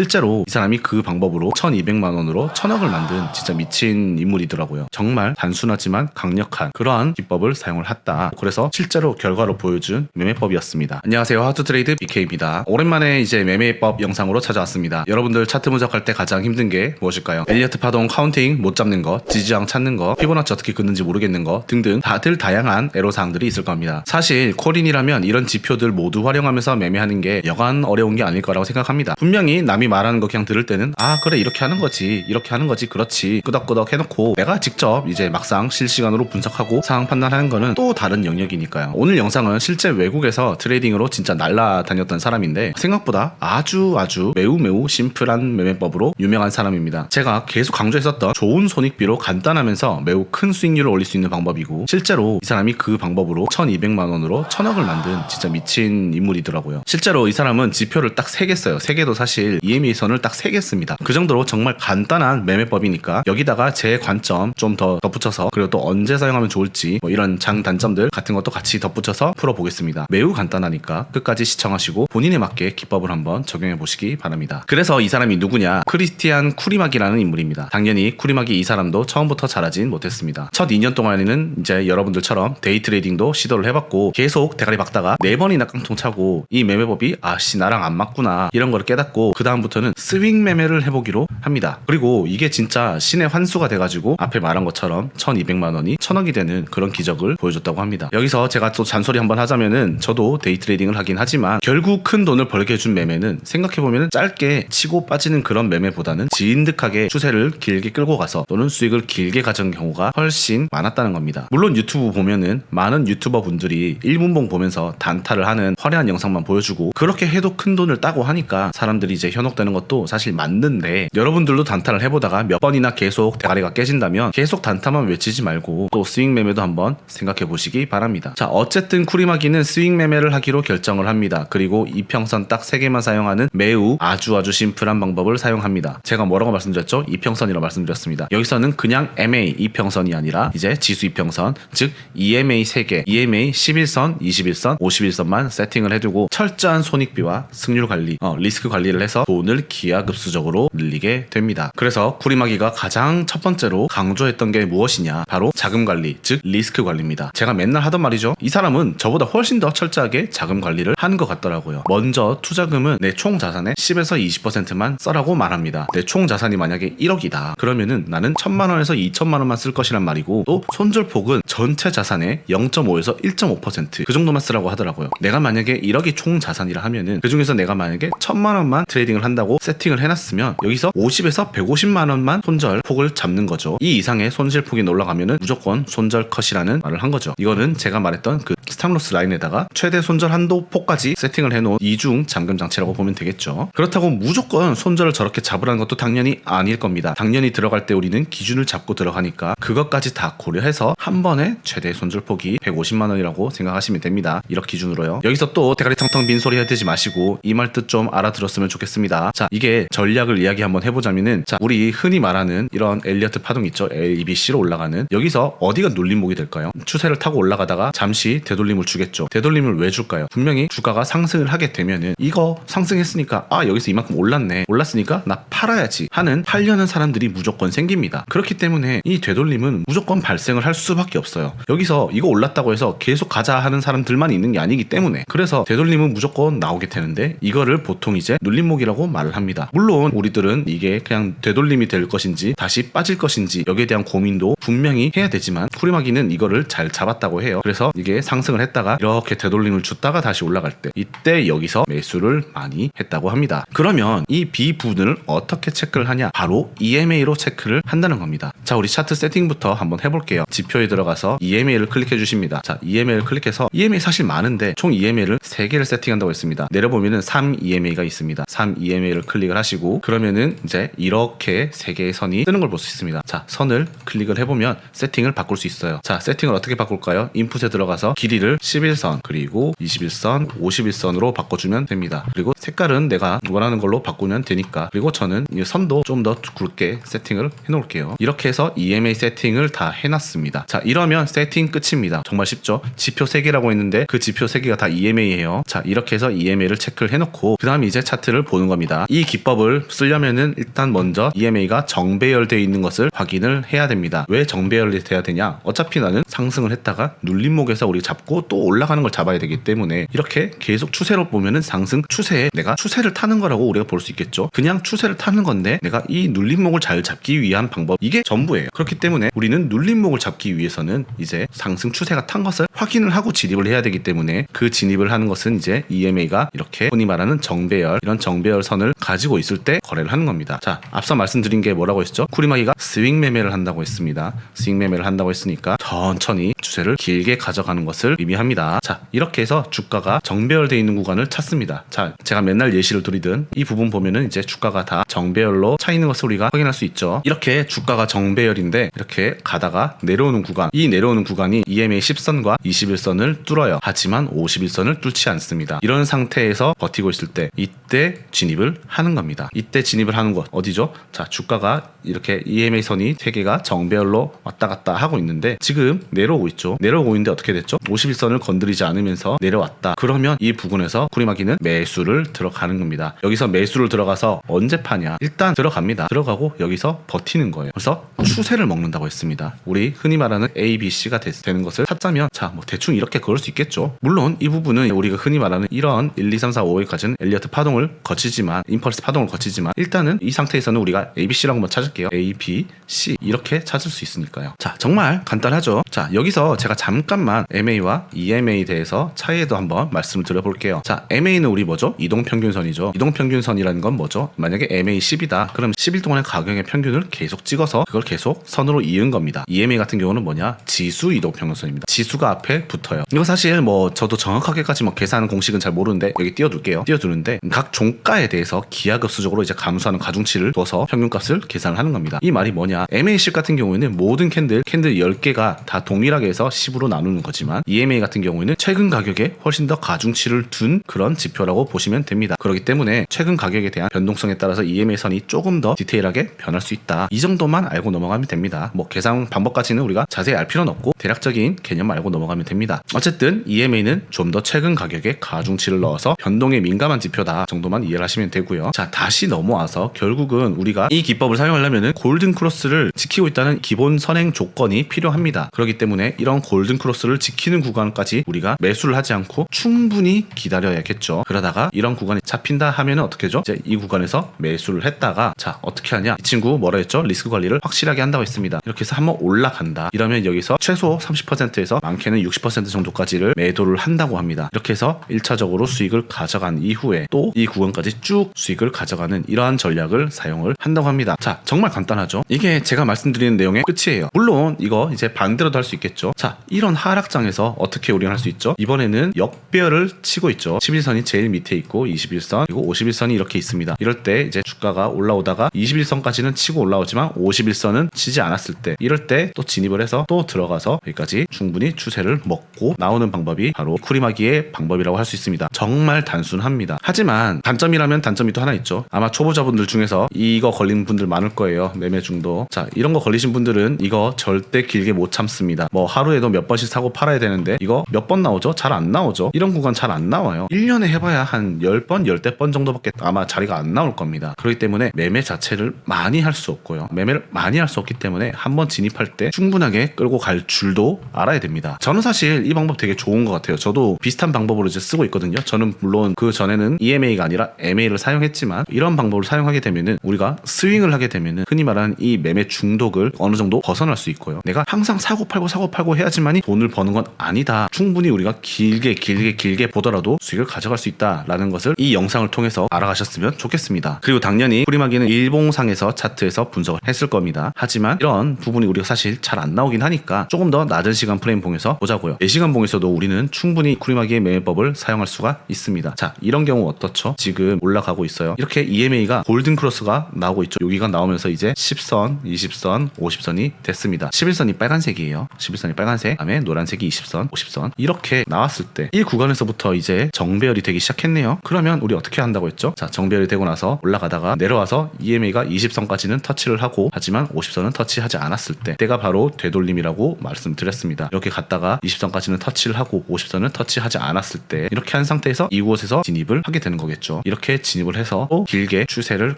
실제로 이 사람이 그 방법으로 1200만 원으로 천억을 만든 진짜 미친 인물이더라고요. 정말 단순하지만 강력한 그러한 기법을 사용을 했다. 그래서 실제로 결과로 보여준 매매법이었습니다. 안녕하세요. 하투트레이드 BK입니다. 오랜만에 이제 매매법 영상으로 찾아왔습니다. 여러분들 차트 분석할 때 가장 힘든 게 무엇일까요? 엘리어트 파동 카운팅 못 잡는 거, 지지장 찾는 거, 피보나치 어떻게 긋는지 모르겠는 거 등등 다들 다양한 애로사항들이 있을 겁니다. 사실 코린이라면 이런 지표들 모두 활용하면서 매매하는 게 여간 어려운 게 아닐 거라고 생각합니다. 분명히 남이 말하는 거 그냥 들을 때는 아 그래 이렇게 하는 거지 이렇게 하는 거지 그렇지 끄덕끄덕 해놓고 내가 직접 이제 막상 실시간으로 분석하고 상황 판단하는 거는 또 다른 영역이니까요. 오늘 영상은 실제 외국에서 트레이딩으로 진짜 날라다녔던 사람인데 생각보다 아주 아주 매우 매우 심플한 매매법으로 유명한 사람입니다. 제가 계속 강조했었던 좋은 손익비로 간단하면서 매우 큰 수익률을 올릴 수 있는 방법이고 실제로 이 사람이 그 방법으로 1200만 원으로 천억을 만든 진짜 미친 인물이더라고요. 실제로 이 사람은 지표를 딱 3개 써요. 3개도 사실 EMA 선을 딱 3개 씁니다. 그 정도로 정말 간단한 매매법이니까 여기다가 제 관점 좀 더 덧붙여서 그리고 또 언제 사용하면 좋을지 뭐 이런 장단점들 같은 것도 같이 덧붙여서 풀어보겠습니다. 매우 간단하니까 끝까지 시청하시고 본인에 맞게 기법을 한번 적용해 보시기 바랍니다. 그래서 이 사람이 누구냐? 크리스티안 쿠리막이라는 인물입니다. 당연히 쿠리막이 이 사람도 처음부터 잘하진 못했습니다. 첫 2년 동안에는 이제 여러분들처럼 데이 트레이딩도 시도를 해봤고 계속 대가리 박다가 네 번이나 깡통 차고 이 매매법이 아씨 나랑 안 맞구나 이런 걸 깨닫고 그 다음 부터는 스윙 매매를 해보기로 합니다. 그리고 이게 진짜 신의 환수가 돼가지고 앞에 말한 것처럼 1200만 원이 천억이 되는 그런 기적을 보여줬다고 합니다. 여기서 제가 또 잔소리 한번 하자면은 저도 데이 트레이딩을 하긴 하지만 결국 큰 돈을 벌게 해준 매매는 생각해보면 짧게 치고 빠지는 그런 매매보다는 진득하게 추세를 길게 끌고 가서 또는 수익을 길게 가져온 경우가 훨씬 많았다는 겁니다. 물론 유튜브 보면은 많은 유튜버 분들이 1분봉 보면서 단타를 하는 화려한 영상만 보여주고 그렇게 해도 큰 돈을 따고 하니까 사람들이 이제 현혹 되는 것도 사실 맞는데 여러분들도 단타를 해보다가 몇 번이나 계속 대가리가 깨진다면 계속 단타만 외치지 말고 또 스윙 매매도 한번 생각해 보시기 바랍니다. 자 어쨌든 쿠리마기는 스윙 매매를 하기로 결정을 합니다. 그리고 이평선 딱 3개만 사용하는 매우 아주 아주 심플한 방법을 사용합니다. 제가 뭐라고 말씀드렸죠? 이평선이라고 말씀드렸습니다. 여기서는 그냥 MA 이평선이 아니라 이제 지수 이평선 즉 EMA 3개 EMA 11선, 21선, 51선만 세팅을 해두고 철저한 손익비와 승률 관리, 어, 리스크 관리를 해서 돈을 기하급수적으로 늘리게 됩니다. 그래서 쿠리마기가 가장 첫 번째로 강조했던 게 무엇이냐? 바로 자금 관리, 즉 리스크 관리입니다. 제가 맨날 하던 말이죠. 이 사람은 저보다 훨씬 더 철저하게 자금 관리를 하는 것 같더라고요. 먼저 투자금은 내 총 자산의 10에서 20%만 써라고 말합니다. 내 총 자산이 만약에 1억이다. 그러면은 나는 1000만 원에서 2천만 원만 쓸 것이란 말이고 또 손절폭은 전체 자산의 0.5에서 1.5%그 정도만 쓰라고 하더라고요. 내가 만약에 1억이 총 자산이라 하면은 그 중에서 내가 만약에 1000만 원만 트레이딩을 한다 고 세팅을 해놨으면 여기서 50에서 150만 원만 손절 폭을 잡는 거죠. 이 이상의 손실 폭이 올라가면은 무조건 손절 컷이라는 말을 한 거죠. 이거는 제가 말했던 그 스탑로스 라인에다가 최대 손절 한도 폭까지 세팅을 해놓은 이중 잠금 장치라고 보면 되겠죠. 그렇다고 무조건 손절을 저렇게 잡으라는 것도 당연히 아닐 겁니다. 당연히 들어갈 때 우리는 기준을 잡고 들어가니까 그것까지 다 고려해서 한 번에 최대 손절 폭이 150만 원이라고 생각하시면 됩니다. 1억 기준으로요. 여기서 또 대가리 텅텅 빈 소리 해대지 마시고 이 말 뜻 좀 알아들었으면 좋겠습니다. 자, 이게 전략을 이야기 한번 해보자면은 자, 우리 흔히 말하는 이런 엘리어트 파동 있죠. ABC로 올라가는 여기서 어디가 눌림목이 될까요? 추세를 타고 올라가다가 잠시 되돌 림을 주겠죠. 되돌림을 왜 줄까요? 분명히 주가가 상승을 하게 되면은 이거 상승했으니까 아 여기서 이만큼 올랐네. 올랐으니까 나 팔아야지 하는 팔려는 사람들이 무조건 생깁니다. 그렇기 때문에 이 되돌림은 무조건 발생을 할 수밖에 없어요. 여기서 이거 올랐다고 해서 계속 가자 하는 사람들만 있는 게 아니기 때문에 그래서 되돌림은 무조건 나오게 되는데 이거를 보통 이제 눌림목이라고 말을 합니다. 물론 우리들은 이게 그냥 되돌림이 될 것인지 다시 빠질 것인지 여기에 대한 고민도 분명히 해야 되지만 쿠리마기는 이거를 잘 잡았다고 해요. 그래서 이게 상승을 했다가 이렇게 되돌림을 줬다가 다시 올라갈 때 이때 여기서 매수를 많이 했다고 합니다. 그러면 이 B 부분을 어떻게 체크를 하냐? 바로 EMA로 체크를 한다는 겁니다. 자, 우리 차트 세팅부터 한번 해볼게요. 지표에 들어가서 EMA를 클릭해 주십니다. 자, EMA를 클릭해서 EMA 사실 많은데 총 EMA를 3개를 세팅한다고 했습니다. 내려보면은 3 EMA가 있습니다. 3 EMA를 클릭을 하시고 그러면은 이제 이렇게 3개의 선이 뜨는 걸 볼 수 있습니다. 자, 선을 클릭을 해보면 세팅을 바꿀 수 있어요. 자, 세팅을 어떻게 바꿀까요? 인풋에 들어가서 길이를 11선 그리고 21선, 51선으로 바꿔주면 됩니다. 그리고 색깔은 내가 원하는 걸로 바꾸면 되니까 그리고 저는 이 선도 좀 더 굵게 세팅을 해 놓을게요. 이렇게 해서 EMA 세팅을 다 해놨습니다. 자, 이러면 세팅 끝입니다. 정말 쉽죠? 지표 3개라고 했는데 그 지표 3개가 다 EMA예요. 자, 이렇게 해서 EMA를 체크를 해놓고 그 다음에 이제 차트를 보는. 겁니다. 이 기법을 쓰려면은 일단 먼저 EMA가 정배열되어 있는 것을 확인을 해야 됩니다. 왜 정배열이 돼야 되냐? 어차피 나는 상승을 했다가 눌림목에서 우리 잡고 또 올라가는 걸 잡아야 되기 때문에 이렇게 계속 추세로 보면은 상승 추세에 내가 추세를 타는 거라고 우리가 볼 수 있겠죠. 그냥 추세를 타는 건데 내가 이 눌림목을 잘 잡기 위한 방법 이게 전부예요. 그렇기 때문에 우리는 눌림목을 잡기 위해서는 이제 상승 추세가 탄 것을 확인을 하고 진입을 해야 되기 때문에 그 진입을 하는 것은 이제 EMA가 이렇게 흔히 말하는 정배열 이런 정배열 선을 가지고 있을 때 거래를 하는 겁니다. 자, 앞서 말씀드린 게 뭐라고 했죠? 쿠리마기가 스윙 매매를 한다고 했습니다. 스윙 매매를 한다고 했으니까 천천히 추세를 길게 가져가는 것을 의미합니다. 자, 이렇게 해서 주가가 정배열돼 있는 구간을 찾습니다. 자, 제가 맨날 예시를 드리든 이 부분 보면은 이제 주가가 다 정배열로 차 있는 것을 우리가 확인할 수 있죠. 이렇게 주가가 정배열인데 이렇게 가다가 내려오는 구간, 이 내려오는 구간이 EMA 10선과 21선을 뚫어요. 하지만 51선을 뚫지 않습니다. 이런 상태에서 버티고 있을 때 이때 진입을 하는 겁니다. 이때 진입을 하는 곳 어디죠? 자, 주가가 이렇게 EMA 선이 세 개가 정배열로 왔다 갔다 하고 있는데 지금 내려오고 있죠. 내려오고 있는데 어떻게 됐죠? 51선을 건드리지 않으면서 내려왔다. 그러면 이 부분에서 쿠리마기는 매수를 들어가는 겁니다. 여기서 매수를 들어가서 언제 파냐? 일단 들어갑니다. 들어가고 여기서 버티는 거예요. 그래서 추세를 먹는다고 했습니다. 우리 흔히 말하는 A, B, C가 되, 는 것을 찾자면 자, 뭐 대충 이렇게 그럴 수 있겠죠. 물론 이 부분은 우리가 흔히 말하는 이런 1, 2, 3, 4, 5회까지는 엘리어트 파동을 거치지만 임펄스 파동을 거치지만 일단은 이 상태에서는 우리가 A, B, C라고 한번 찾을게요. A, B, C 이렇게 찾을 수 있으니까요. 자, 정말 간단하죠. 자, 여기서 제가 잠깐만 MA와 EMA에 대해서 차이에도 한번 말씀을 드려볼게요. 자, MA는 우리 뭐죠? 이동평균선이죠. 이동평균선이라는 건 뭐죠? 만약에 MA 10이다. 그럼 10일 동안의 가격의 평균을 계속 찍어서 그걸 계속 선으로 이은 겁니다. EMA 같은 경우는 뭐냐? 지수 이동평균선입니다. 지수가 앞에 붙어요. 이거 사실 뭐 저도 정확하게까지 뭐 계산 공식은 잘 모르는데 여기 띄워둘게요. 띄워두는데 각 종가에 대해서 기하급수적으로 이제 감소하는 가중치를 둬서 평균값을 계산을 하는 겁니다. 이 말이 뭐냐? MA10 같은 경우에는 모든 캔들 캔들 10개가 다 동일하게 해서 10으로 나누는 거지만 EMA 같은 경우에는 최근 가격에 훨씬 더 가중치를 둔 그런 지표라고 보시면 됩니다. 그렇기 때문에 최근 가격에 대한 변동성에 따라서 EMA 선이 조금 더 디테일하게 변할 수 있다. 이 정도만 알고 넘어가면 됩니다. 뭐 계산 방법까지는 우리가 자세히 알 필요는 없고 대략적인 개념 알고 넘어가면 됩니다. 어쨌든 EMA는 좀 더 최근 가격에 가중치를 넣어서 변동에 민감한 지표다 정도만 이해를 하시면 되고요. 자 다시 넘어와서 결국은 우리가 이 기법을 사용하려면은 골든 크로스를 지키고 있다는 기본 선행 조건이 필요합니다. 그렇기 때문에 이런 골든 크로스를 지키는 구간까지 우리가 매수를 하지 않고 충분히 기다려야겠죠. 그러다가 이런 구간이 잡힌다 하면은 어떻게죠? 이제 이 구간에서 매수를 했다가 자 어떻게 하냐? 이 친구 뭐라 했죠? 리스크 관리를 확실하게 한다고 했습니다. 이렇게 해서 한번 올라간다. 이러면 여기서 최소 30%에서 많게는 60% 정도까지를 매도를 한다고 합니다. 이렇게 해서 1차적으로 수익을 가져간 이후에 또 이 구간까지 쭉 수익을 가져가는 이러한 전략을 사용을 한다고 합니다. 자, 정말 간단하죠? 이게 제가 말씀드리는 내용의 끝이에요. 물론 이거 이제 반 대로도 할 수 있겠죠. 자, 이런 하락장에서 어떻게 우리가 할수 있죠? 이번에는 역배열을 치고 있죠. 11선이 제일 밑에 있고 21선 그리고 51선이 이렇게 있습니다. 이럴 때 이제 주가가 올라오다가 21선까지는 치고 올라오지만 51선은 치지 않았을 때 이럴 때 또 진입을 해서 또 들어가서 여기까지 충분히 추세를 먹고 나오는 방법이 바로 쿠리마기의 방법이라고 할 수 있습니다. 정말 단순합니다. 하지만 단점이라면 단점이 또 하나 있죠. 아마 초보자분들 중에서 이거 걸린 분들 많을 거예요. 매매 중도. 자, 이런 거 걸리신 분들은 이거 절대 길게 못 참 습니다. 뭐 하루에도 몇 번씩 사고 팔아야 되는데 이거 몇 번 나오죠? 잘 안 나오죠? 이런 구간 잘 안 나와요. 1년에 해봐야 한 10번, 10대 번 정도밖에 아마 자리가 안 나올 겁니다. 그렇기 때문에 매매 자체를 많이 할 수 없고요. 매매를 많이 할 수 없기 때문에 한번 진입할 때 충분하게 끌고 갈 줄도 알아야 됩니다. 저는 사실 이 방법 되게 좋은 것 같아요. 저도 비슷한 방법으로 이제 쓰고 있거든요. 저는 물론 그 전에는 EMA가 아니라 MA를 사용했지만 이런 방법을 사용하게 되면은 우리가 스윙을 하게 되면은 흔히 말하는 이 매매 중독을 어느 정도 벗어날 수 있고요. 내가 항상 사고 팔고 사고 팔고 해야지만이 돈을 버는 건 아니다. 충분히 우리가 길게 길게 길게 보더라도 수익을 가져갈 수 있다라는 것을 이 영상을 통해서 알아가셨으면 좋겠습니다. 그리고 당연히 프리마기는 일봉상에서 차트에서 분석을 했을 겁니다. 하지만 이런 부분이 우리가 사실 잘 안 나오긴 하니까 조금 더 낮은 시간 프레임 봉에서 보자고요. 4시간 봉에서도 우리는 충분히 쿠리마기의 매매법을 사용할 수가 있습니다. 자, 이런 경우 어떻죠? 지금 올라가고 있어요. 이렇게 EMA가 골든 크로스가 나오고 있죠. 여기가 나오면서 이제 10선, 20선, 50선이 됐습니다. 11선이 빨간색이 에요. 빨간색이에요. 11선이 빨간색, 다음에 노란색이 20선, 50선 이렇게 나왔을 때 이 구간에서부터 이제 정배열이 되기 시작했네요. 그러면 우리 어떻게 한다고 했죠? 자, 정배열이 되고 나서 올라가다가 내려와서 EMA가 20선까지는 터치를 하고 하지만 50선은 터치하지 않았을 때 때가 바로 되돌림이라고 말씀드렸습니다. 이렇게 갔다가 20선까지는 터치를 하고 50선은 터치하지 않았을 때 이렇게 한 상태에서 이곳에서 진입을 하게 되는 거겠죠. 이렇게 진입을 해서 또 길게 추세를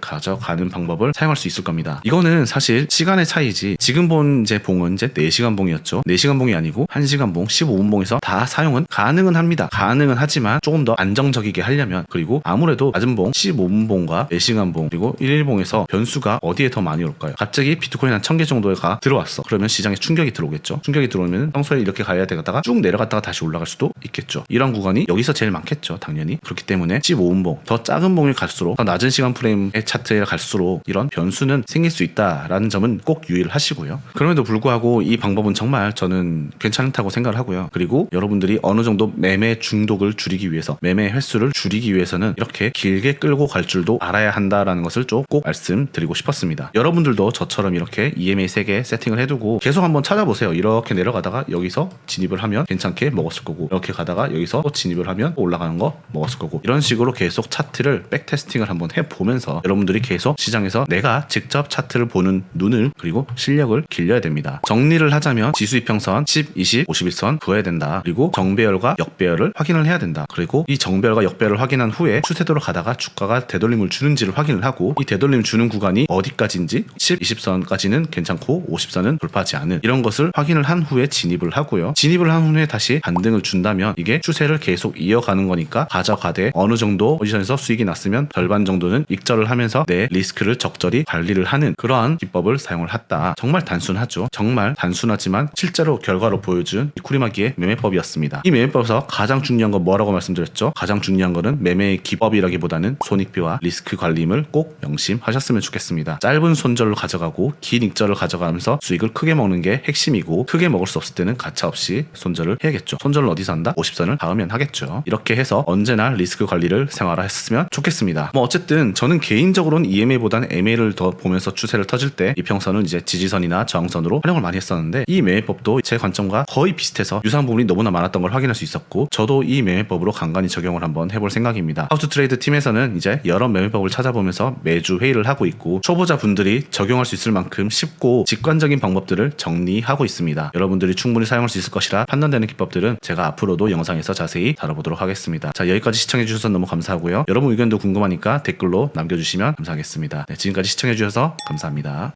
가져가는 방법을 사용할 수 있을 겁니다. 이거는 사실 시간의 차이지 지금 본 이제 봉은 이제 4시간 봉이었죠. 4시간 봉이 아니고 1시간 봉, 15분 봉에서 다 사용은 가능은 합니다. 가능은 하지만 조금 더 안정적이게 하려면 그리고 아무래도 낮은 봉, 15분 봉과 4시간 봉 그리고 1일 봉에서 변수가 어디에 더 많이 올까요? 갑자기 비트코인 한 1000개 정도가 들어왔어. 그러면 시장에 충격이 들어오겠죠. 충격이 들어오면 평소에 이렇게 가야 되다가 쭉 내려갔다가 다시 올라갈 수도 있겠죠. 이런 구간이 여기서 제일 많겠죠. 당연히. 그렇기 때문에 15분 봉, 더 작은 봉이 갈수록 더 낮은 시간 프레임의 차트에 갈수록 이런 변수는 생길 수 있다라는 점은 꼭 유의를 하시고요. 그럼에도 불구하고 이 방법 은 정말 저는 괜찮다고 생각을 하고요. 그리고 여러분들이 어느 정도 매매 중독을 줄이기 위해서 매매 횟수를 줄이기 위해서는 이렇게 길게 끌고 갈 줄도 알아야 한다라는 것을 좀 꼭 말씀드리고 싶었습니다. 여러분들도 저처럼 이렇게 EMA 3개 세팅을 해두고 계속 한번 찾아보세요. 이렇게 내려가다가 여기서 진입을 하면 괜찮게 먹었을 거고 이렇게 가다가 여기서 또 진입을 하면 또 올라가는 거 먹었을 거고 이런 식으로 계속 차트를 백테스팅을 한번 해보면서 여러분들이 계속 시장에서 내가 직접 차트를 보는 눈을 그리고 실력을 길려야 됩니다. 정리를 하자 면 지수 이평선 10, 20, 51선 그어야 된다. 그리고 정배열과 역배열을 확인을 해야 된다. 그리고 이 정배열과 역배열을 확인한 후에 추세도로 가다가 주가가 되돌림을 주는지를 확인을 하고 이 되돌림 주는 구간이 어디까지인지 10, 20선까지는 괜찮고 50선은 돌파하지 않은 이런 것을 확인을 한 후에 진입을 하고요. 진입을 한 후에 다시 반등을 준다면 이게 추세를 계속 이어가는 거니까 가져가되 어느 정도 포지션에서 수익이 났으면 절반 정도는 익절을 하면서 내 리스크를 적절히 관리를 하는 그러한 기법을 사용을 했다. 정말 단순하죠. 정말 단순 하지만 실제로 결과로 보여준 이 쿠리마기의 매매법이었습니다. 이 매매법에서 가장 중요한 건 뭐라고 말씀드렸죠? 가장 중요한 거는 매매의 기법이라기보다는 손익비와 리스크 관리임을 꼭 명심하셨으면 좋겠습니다. 짧은 손절을 가져가고 긴 익절을 가져가면서 수익을 크게 먹는 게 핵심이고 크게 먹을 수 없을 때는 가차 없이 손절을 해야겠죠. 손절은 어디서 한다? 50선을 닿으면 하겠죠. 이렇게 해서 언제나 리스크 관리를 생활화했으면 좋겠습니다. 뭐 어쨌든 저는 개인적으로는 EMA보다는 MA를 더 보면서 추세를 터질 때 이평선은 이제 지지선이나 저항선으로 활용을 많이 했었는데 이 매매법도 제 관점과 거의 비슷해서 유사한 부분이 너무나 많았던 걸 확인할 수 있었고 저도 이 매매법으로 간간히 적용을 한번 해볼 생각입니다. 하우투 트레이드 팀에서는 이제 여러 매매법을 찾아보면서 매주 회의를 하고 있고 초보자 분들이 적용할 수 있을 만큼 쉽고 직관적인 방법들을 정리하고 있습니다. 여러분들이 충분히 사용할 수 있을 것이라 판단되는 기법들은 제가 앞으로도 영상에서 자세히 다뤄보도록 하겠습니다. 자 여기까지 시청해주셔서 너무 감사하고요. 여러분 의견도 궁금하니까 댓글로 남겨주시면 감사하겠습니다. 네, 지금까지 시청해주셔서 감사합니다.